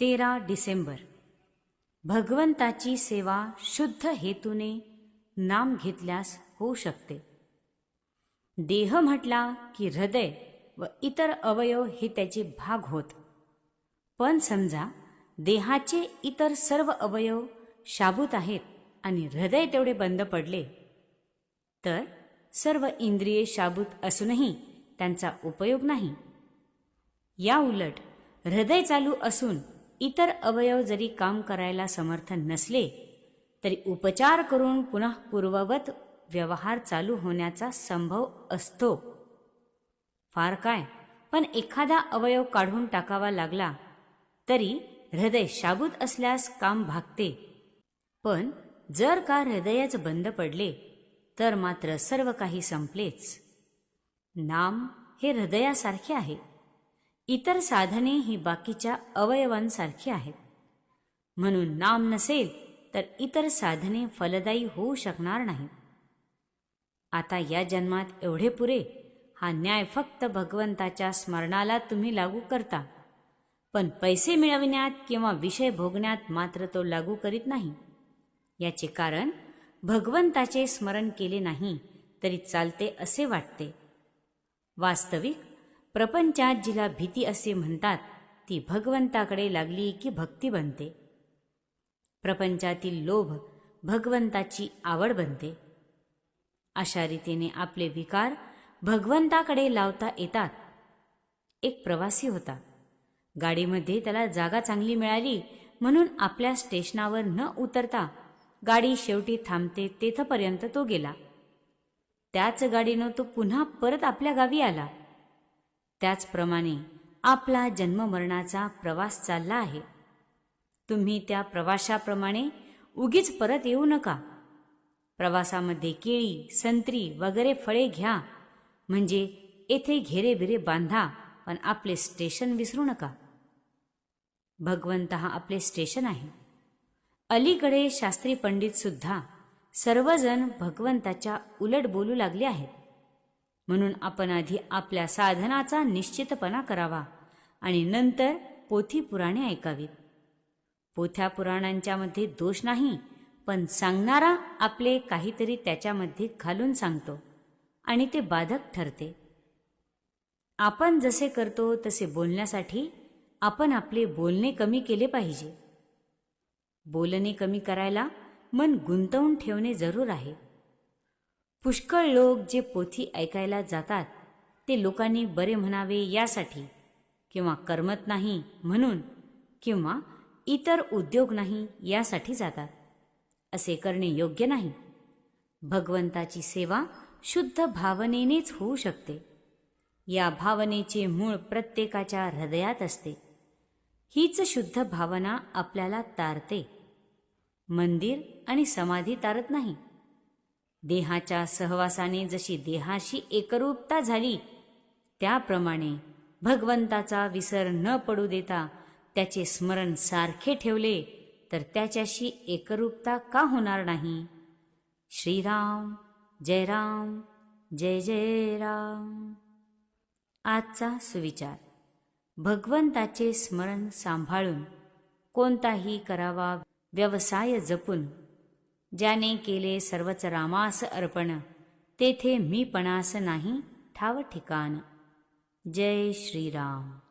तेरा डिसेंबर. भगवंताची सेवा शुद्ध हेतूने नाम घेतल्यास होऊ शकते. देह म्हटला की हृदय व इतर अवयव हे त्याचे भाग होत. पण समजा देहाचे इतर सर्व अवयव शाबूत आहेत आणि हृदय तेवढे बंद पडले तर सर्व इंद्रिये शाबूत असूनही त्यांचा उपयोग नाही. या उलट हृदय चालू असून इतर अवयव जरी काम करायला समर्थ नसले तरी उपचार करून पुन्हा पूर्ववत व्यवहार चालू होण्याचा संभव असतो. फार काय पण एखादा अवयव काढून टाकावा लागला तरी हृदय शाबूत असल्यास काम भागते. पण जर का हृदयच बंद पडले तर मात्र सर्व काही संपलेच. नाम हे हृदयासारखे आहे. इतर साधने ही बाकीच्या अवयवांसारखी आहेत. म्हणून नाम नसेल तर इतर साधने फलदायी होऊ शकणार नाही. आता या जन्मात एवढे पुरे हा न्याय फक्त भगवंताच्या स्मरणाला तुम्ही लागू करता. पण पैसे मिळविण्यात किंवा विषय भोगण्यात मात्र तो लागू करीत नाही. याचे कारण भगवंताचे स्मरण केले नाही तरी चालते असे वाटते. वास्तविक प्रपंचात जिला भीती असे म्हणतात ती भगवंताकडे लागली की भक्ती बनते. प्रपंचातील लोभ भगवंताची आवड बनते. अशा रीतीने आपले विकार भगवंताकडे लावता येतात. एक प्रवासी होता. गाडीमध्ये त्याला जागा चांगली मिळाली म्हणून आपल्या स्टेशनावर न उतरता गाडी शेवटी थांबते तेथपर्यंत तो गेला. त्याच गाडीनं तो पुन्हा परत आपल्या गावी आला. त्याचप्रमाणे आपला जन्ममरणाचा प्रवास चालला आहे. तुम्ही त्या प्रवाशाप्रमाणे उगीच परत येऊ नका. प्रवासामध्ये केळी संत्री वगैरे फळे घ्या. म्हणजे येथे घेरेबिरे बांधा पण आपले स्टेशन विसरू नका. भगवंत हा आपले स्टेशन आहे. अलीकडे शास्त्री पंडित सुद्धा सर्वजण भगवंताच्या उलट बोलू लागले आहेत. म्हणून आपण आधी आपल्या साधनाचा निश्चितपणा करावा आणि नंतर पोथी पुराणे ऐकावीत. पोथ्या पुराणांच्या मध्ये दोष नाही पण सांगणारा आपले काहीतरी त्याच्यामध्ये घालून सांगतो आणि ते बाधक ठरते. आपण जसे करतो तसे बोलण्यासाठी आपण आपले बोलणे कमी केले पाहिजे. बोलणे कमी करायला मन गुंतवून ठेवणे जरूर आहे. पुष्कळ लोक जे पोथी ऐकायला जातात ते लोकांनी बरे म्हणावे यासाठी किंवा करमत नाही म्हणून किंवा इतर उद्योग नाही यासाठी जातात. असे करणे योग्य नाही. भगवंताची सेवा शुद्ध भावनेनेच होऊ शकते. या भावनेचे मूळ प्रत्येकाच्या हृदयात असते. हीच शुद्ध भावना आपल्याला तारते. मंदिर आणि समाधी तारत नाही. देहाच्या सहवासाने जशी देहाशी एकरूपता झाली त्याप्रमाणे भगवंताचा विसर न पडू देता त्याचे स्मरण सारखे ठेवले तर त्याच्याशी एकरूपता का होणार नाही? श्रीराम जय राम जय जय राम. आजचा सुविचार. भगवंताचे स्मरण सांभाळून कोणताही करावा व्यवसाय जपून ज्याने केले सर्वच रामास अर्पण तेथे मीपणास नाही ठाव ठिकाण. जय श्रीराम.